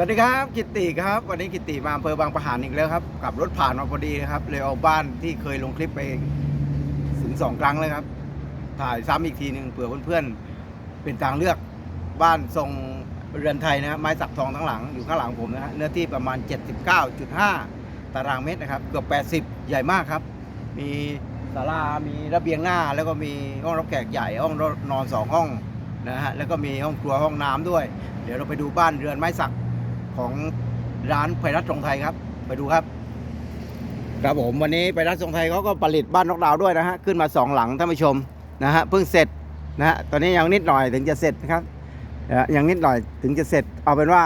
สวัสดีครับกิตติครับ วันนี้กิตติมาอำเภอบางปะหันอีกแล้วครับกับรถผ่านมาพอดีนะครับ เลยเอาบ้านที่เคยลงคลิปไปถึงสองครั้งแล้วครับ ถ่ายซ้ำอีกทีหนึ่งเผื่อเพื่อนๆเป็นทางเลือกบ้านทรงเรือนไทยนะครับไม้สักทองทั้งหลังอยู่ข้างหลังผมนะฮะเนื้อที่ประมาณ 79.5 ตารางเมตรนะครับ เกือบ 80 ใหญ่มากครับ มีศาลามีระเบียงหน้า แล้วก็มีห้องรับแขกใหญ่ห้องนอนสองห้องนะฮะแล้วก็มีห้องครัวห้องน้ำด้วย เดี๋ยวเราไปดูบ้านเรือนไม้สัก ของร้านไพรัตทรงไทยครับ ไปดูครับ ครับผมวันนี้ไพรัตทรงไทยเขาก็ผลิตบ้านนกดาวด้วยนะฮะขึ้นมาสองหลังท่านผู้ชมนะฮะเพิ่งเสร็จนะฮะตอนนี้ยังนิดหน่อยถึงจะเสร็จนะครับยังนิดหน่อยถึงจะเสร็จเอาเป็นว่า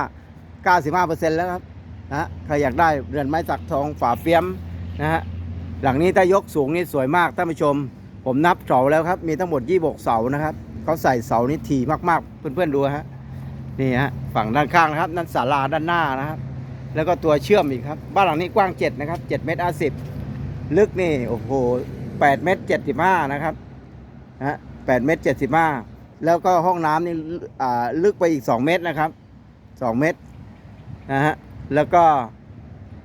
95%แล้วครับนะฮะใครอยากได้เรือนไม้สักทองฝาเฟียมนะฮะหลังนี้ถ้ายกสูงนี่สวยมากท่านผู้ชม ผมนับเสาแล้วครับ มีทั้งหมด 26 เสานะครับเขาใส่เสานี่ถี่มากๆ เพื่อนๆดูฮะ นี่ฮะฝั่งด้านข้างนะครับนั่นศาลาด้านหน้านะครับ แล้วก็ตัวเชื่อมอีกครับ บ้านหลังนี้กว้าง7นะครับ7เมตร50ลึกนี่โอ้โห8เมตร75นะครับนะฮะ8เมตร75แล้วก็ห้องน้ำนี่อ่าลึกไปอีก2เมตรนะครับ2เมตรนะฮะแล้วก็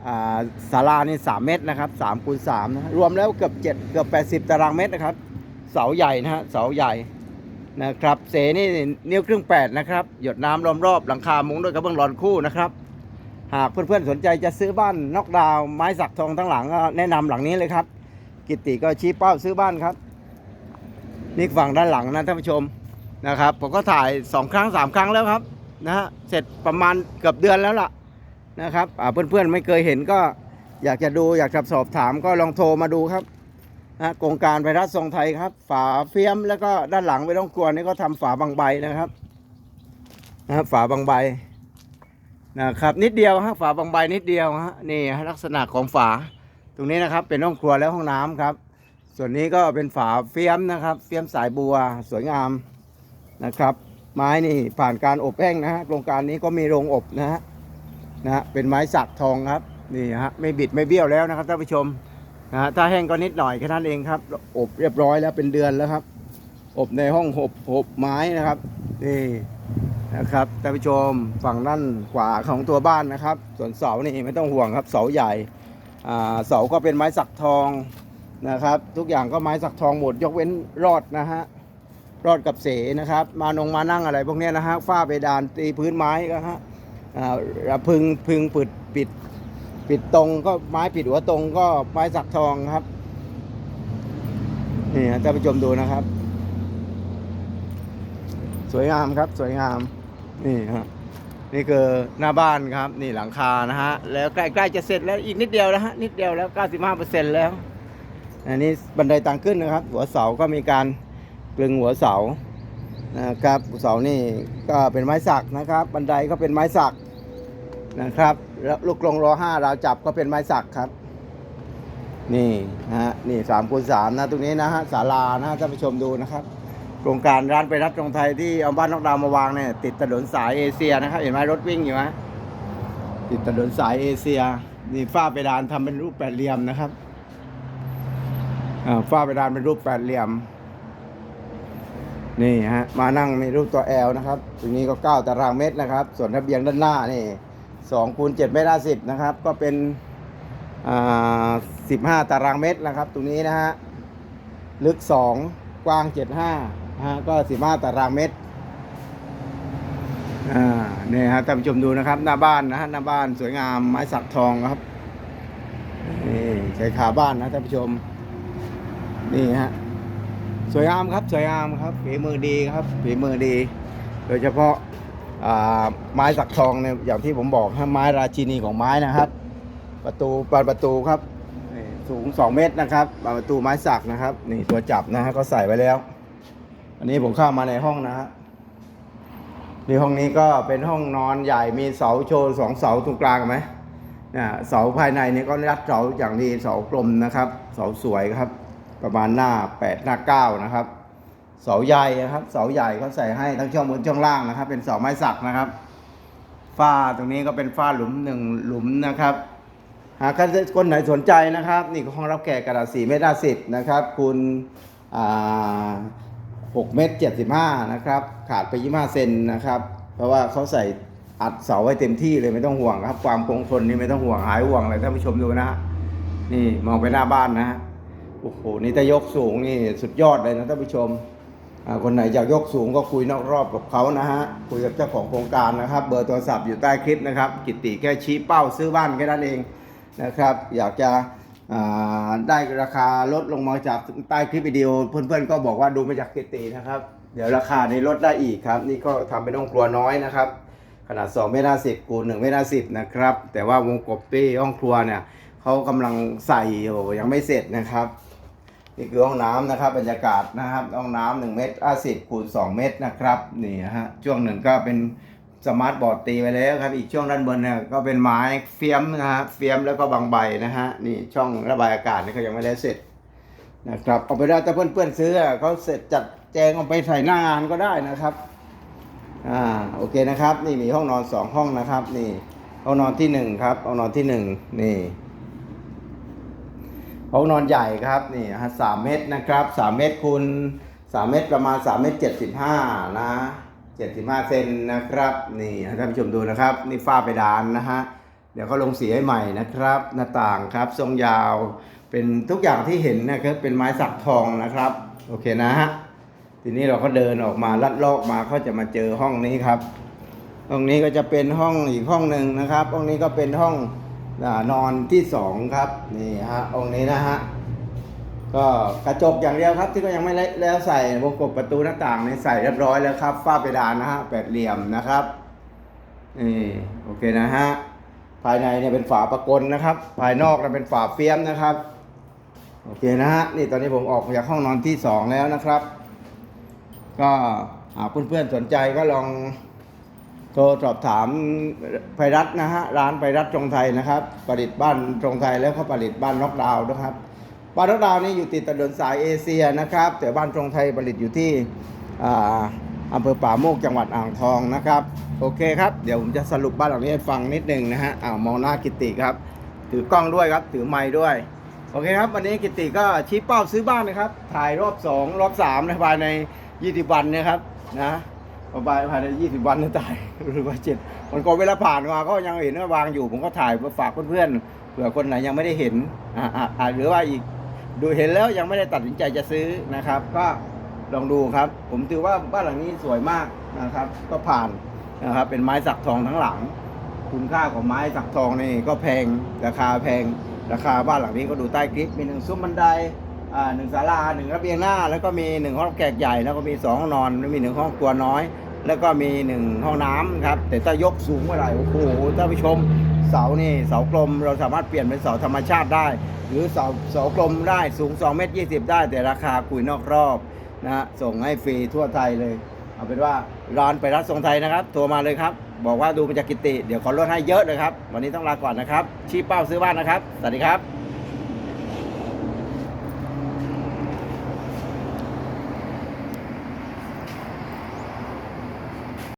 อ่าศาลานี่สามเมตรนะครับสามคูณสามนะฮะรวมแล้วเกือบเจ็ดเกือบแปดสิบตารางเมตรนะครับ เสาใหญ่นะฮะเสาใหญ่ นะครับเสนี่นิ้วครึ่งแปดนะครับ หยดน้ำล้อมรอบหลังคามุงด้วยกระเบื้องรอนคู่นะครับ หากเพื่อนๆสนใจจะซื้อบ้านนอกดาวไม้สักทองทั้งหลังก็แนะนำหลังนี้เลยครับ กิตติก็ชี้เป้าซื้อบ้านครับ นี่ฝั่งด้านหลังนะท่านผู้ชมนะครับ ผมก็ถ่ายสองครั้งสามครั้งแล้วครับนะฮะเสร็จประมาณเกือบเดือนแล้วล่ะนะครับอ่าเพื่อนๆไม่เคยเห็นก็อยากจะดูอยากจะสอบถามก็ลองโทรมาดูครับ นะโครงการไวรัสทรงไทยครับ ฝาเฟียมแล้วก็ด้านหลังไม่ต้องกลัวนี่ก็ทำฝาบางใบนะครับนะฝาบางใบนะครับนิดเดียวฮะฝาบางใบนิดเดียวฮะนี่ลักษณะของฝาตรงนี้นะครับเป็นห้องครัวและห้องน้ำครับ ส่วนนี้ก็เป็นฝาเฟียมนะครับ เฟียมสายบัวสวยงามนะครับ ไม้นี่ผ่านการอบแห้งนะฮะโครงการนี้ก็มีโรงอบนะฮะนะฮะเป็นไม้สักทองครับนี่ฮะไม่บิดไม่เบี้ยวแล้วนะครับท่านผู้ชม นะฮะถ้าแห้งก็นิดหน่อยแค่นั้นเองครับ อบเรียบร้อยแล้วเป็นเดือนแล้วครับ อบในห้องอบอบไม้นะครับนี่นะครับท่านผู้ชมฝั่งด้านขวาของตัวบ้านนะครับ ส่วนเสานี่ไม่ต้องห่วงครับเสาใหญ่เสาก็เป็นไม้สักทองนะครับ ทุกอย่างก็ไม้สักทองหมดยกเว้นรอดนะฮะรอดกับเสนะครับ มานงมานั่งอะไรพวกนี้นะฮะฝ้าเพดานตีพื้นไม้ก็ฮะอ่าพึงพึงปิดปิด ปิดตรงก็ไม้ปิดหัวตรงก็ไม้สักทองครับ นี่ฮะท่านผู้ชมดูนะครับ สวยงามครับ สวยงาม นี่ฮะนี่คือหน้าบ้านครับ นี่หลังคานะฮะ แล้วใกล้ๆจะเสร็จแล้วอีกนิดเดียวแล้วฮะนิดเดียวแล้ว 95%แล้ว อันนี้บันไดทางขึ้นนะครับ หัวเสาก็มีการกลึงหัวเสานะครับเสานี่ก็เป็นไม้สักนะครับ บันไดก็เป็นไม้สัก นะครับแล้วลูกกรงล้อห้าราวจับก็เป็นไม้สักครับ นี่นะฮะนี่สามคูณสามนะตรงนี้นะฮะศาลานะฮะท่านผู้ชมดูนะครับ โครงการร้านไปรัฐตรงไทยที่เอาบ้านนอกดาวมาวางเนี่ยติดถนนสายเอเชียนะครับ เห็นไหมรถวิ่งอยู่ไหมติดถนนสายเอเชีย นี่ฝ้าเพดานทำเป็นรูปแปดเหลี่ยมนะครับฝ้าเพดานเป็นรูปแปดเหลี่ยม นี่ฮะมานั่งในรูปตัวแอลนะครับตรงนี้ก็9ตารางเมตรนะครับ ส่วนระเบียงด้านหน้านี่ 2คูณ7เมตร50นะครับ ก็เป็นอ่า15ตารางเมตรนะครับ ตรงนี้นะฮะ ลึก 2 กว้าง 75นะฮะก็ 15 ตารางเมตรอ่านี่ฮะท่านผู้ชมดูนะครับ หน้าบ้านนะฮะหน้าบ้านสวยงามไม้สักทองครับนี่ใช้ขาบ้านนะท่านผู้ชม นี่ฮะสวยงามครับสวยงามครับฝีมือดีครับฝีมือดี โดยเฉพาะ ไม้สักทองเนี่ยอย่างที่ผมบอกฮะไม้ราชินีของไม้นะครับ ประตูบานประตูครับสูง 2 เมตรนะครับบานประตูไม้สักนะครับ นี่ตัวจับนะฮะก็ใส่ไว้แล้ว อันนี้ผมเข้ามาในห้องนะฮะนี่ห้องนี้ก็เป็นห้องนอนใหญ่มีเสาโชว์สองเสาตรงกลางไหมเนี่ยเสาภายในนี่ก็รัดเสาอย่างดีเสากลมนะครับ เสาสวยครับ ประมาณหน้า 8 หน้า 9 นะครับ เสาใหญ่ครับ เสาใหญ่เขาใส่ให้ทั้งช่องบนช่องล่างนะครับ เป็นเสาไม้สักนะครับฝ้าตรงนี้ก็เป็นฝ้าหลุมหนึ่งหลุมนะครับ หากคนไหนสนใจนะครับ นี่ก็ห้องรับแขกกระดาษ4เมตร50นะครับคุณอ่า6เมตร75นะครับ ขาดไป25เซนนะครับ เพราะว่าเขาใส่อัดเสาไว้เต็มที่เลยไม่ต้องห่วงครับ ความคงทนนี่ไม่ต้องห่วงหายห่วงเลยท่านผู้ชมดูนะฮะนี่มองไปหน้าบ้านนะฮะโอ้โหนี่ถ้ายกสูงนี่สุดยอดเลยนะท่านผู้ชม คนไหนอยากยกสูงก็คุยนอกรอบกับเขานะฮะ คุยกับเจ้าของโครงการนะครับ เบอร์โทรศัพท์อยู่ใต้คลิปนะครับ กิตติแค่ชี้เป้าซื้อบ้านแค่นั้นเองนะครับ อยากจะได้ราคาลดลงมาจากใต้คลิปวิดีโอ เพื่อนๆก็บอกว่าดูมาจากกิตตินะครับ เดี๋ยวราคาในลดได้อีกครับ นี่ก็ทำเป็นห้องครัวน้อยนะครับ ขนาด2เมตรสิบคูณ1เมตรสิบนะครับ แต่ว่าวงกบที่ห้องครัวเนี่ยเขากำลังใส่อยู่ยังไม่เสร็จนะครับ นี่คือห้องน้ำนะครับบรรยากาศนะครับห้องน้ำหนึ่งเมตรสิบคูณสองเมตรนะครับนี่ฮะช่วงหนึ่งก็เป็นสมาร์ทบอร์ดตีไปแล้วครับอีกช่วงด้านบนเนี่ยก็เป็นไม้เฟียมนะฮะเฟียมแล้วก็บางใบนะฮะนี่ช่องระบายอากาศนี่ก็ยังไม่ได้เสร็จนะครับเอาไปได้แต่เพื่อนๆซื้อเขาเสร็จจัดแจงเอาไปใส่หน้างานก็ได้นะครับอ่าโอเคนะครับ นี่มีห้องนอนสองห้องนะครับ นี่ห้องนอนที่หนึ่งครับห้องนอนที่หนึ่งนี่ ห้องนอนใหญ่ครับนี่ฮะสามเมตรนะครับสามเมตรคูณสามเมตรประมาณสามเมตรเจ็ดสิบห้านะเจ็ดสิบห้าเซนนะครับนี่ท่านผู้ชมดูนะครับ นี่ฝ้าเพดานนะฮะเดี๋ยวเขาลงสีให้ใหม่นะครับ หน้าต่างครับทรงยาวเป็นทุกอย่างที่เห็นนะครับเป็นไม้สักทองนะครับ โอเคนะฮะทีนี้เราก็เดินออกมาลัดลอกมาก็จะมาเจอห้องนี้ครับ ห้องนี้ก็จะเป็นห้องอีกห้องหนึ่งนะครับ ห้องนี้ก็เป็นห้อง นอนที่สองครับนี่ฮะห้องนี้นะฮะก็กระจกอย่างเดียวครับที่ก็ยังไม่แล้วใส่วงกบประตูหน้าต่างในใส่เรียบร้อยแล้วครับฝ้าเพดานนะฮะแปดเหลี่ยมนะครับนี่โอเคนะฮะภายในเนี่ยเป็นฝาประกลนะครับ ภายนอกเนี่ยเป็นฝาเฟียมนะครับโอเคนะฮะนี่ตอนนี้ผมออกจากห้องนอนที่สองแล้วนะครับ ก็หากเพื่อนๆสนใจก็ลอง ทรสอบถามไพรัตน์นะฮะร้านไพรัตน์ตรงไทยนะครับ ผลิตบ้านตรงไทยแล้วก็ผลิตบ้านน็อกดาวน์นะครับ บ้านน็อกดาวน์นี่อยู่ติดถนนสายเอเชียนะครับแต่บ้านตรงไทยผลิตอยู่ที่อาอำเภอป่าโมกจังหวัดอ่างทองนะครับ โอเคครับ เดี๋ยวผมจะสรุปบ้านหลังนี้ให้ฟังนิดนึงนะฮะอ้าวมองหน้ากิติครับ ถือกล้องด้วยครับ ถือไม้ด้วย โอเคครับ วันนี้กิติก็ชี้เป้าซื้อบ้านนะครับ ถ่ายรอบ 2 รอบ3นภายใน 20 วันนะครับนะ ภายภายใน20วันนะถ่ายหรือว่าเจ็ดมันก็เวลาผ่านมาก็ยังเห็นว่าวางอยู่ ผมก็ถ่ายมาฝากเพื่อนๆเผื่อคนไหนยังไม่ได้เห็นอ่าอ่าหรือว่าอีกดูเห็นแล้วยังไม่ได้ตัดสินใจจะซื้อนะครับ ก็ลองดูครับ ผมถือว่าบ้านหลังนี้สวยมากนะครับ ก็ผ่านนะครับ เป็นไม้สักทองทั้งหลัง คุณค่าของไม้สักทองนี่ก็แพงราคาแพงราคาบ้านหลังนี้ก็ดูใต้คลิปมีหนึ่งซุ้มบันได หนึ่งศาลาหนึ่งระเบียงหน้า แล้วก็มีหนึ่งห้องแขกใหญ่ แล้วก็มีสองห้องนอนแล้วมีหนึ่งห้องครัวน้อย แล้วก็มีหนึ่งห้องน้ำครับ แต่ถ้ายกสูงเมื่อไหร่โอ้โหท่านผู้ชมเสานี่เสากลมเราสามารถเปลี่ยนเป็นเสาธรรมชาติได้ หรือเสาเสากลมได้สูง2เมตร20 ได้ แต่ราคาคุยนอกรอบนะฮะส่งให้ฟรีทั่วไทยเลยเอาเป็นว่าร้านไปรัฐทรงไทยนะครับโทรมาเลยครับ บอกว่าดูมาจากกิติ เดี๋ยวขอลดให้เยอะเลยครับ วันนี้ต้องลาก่อนนะครับ ชี้เป้าซื้อบ้านนะครับ สวัสดีครับ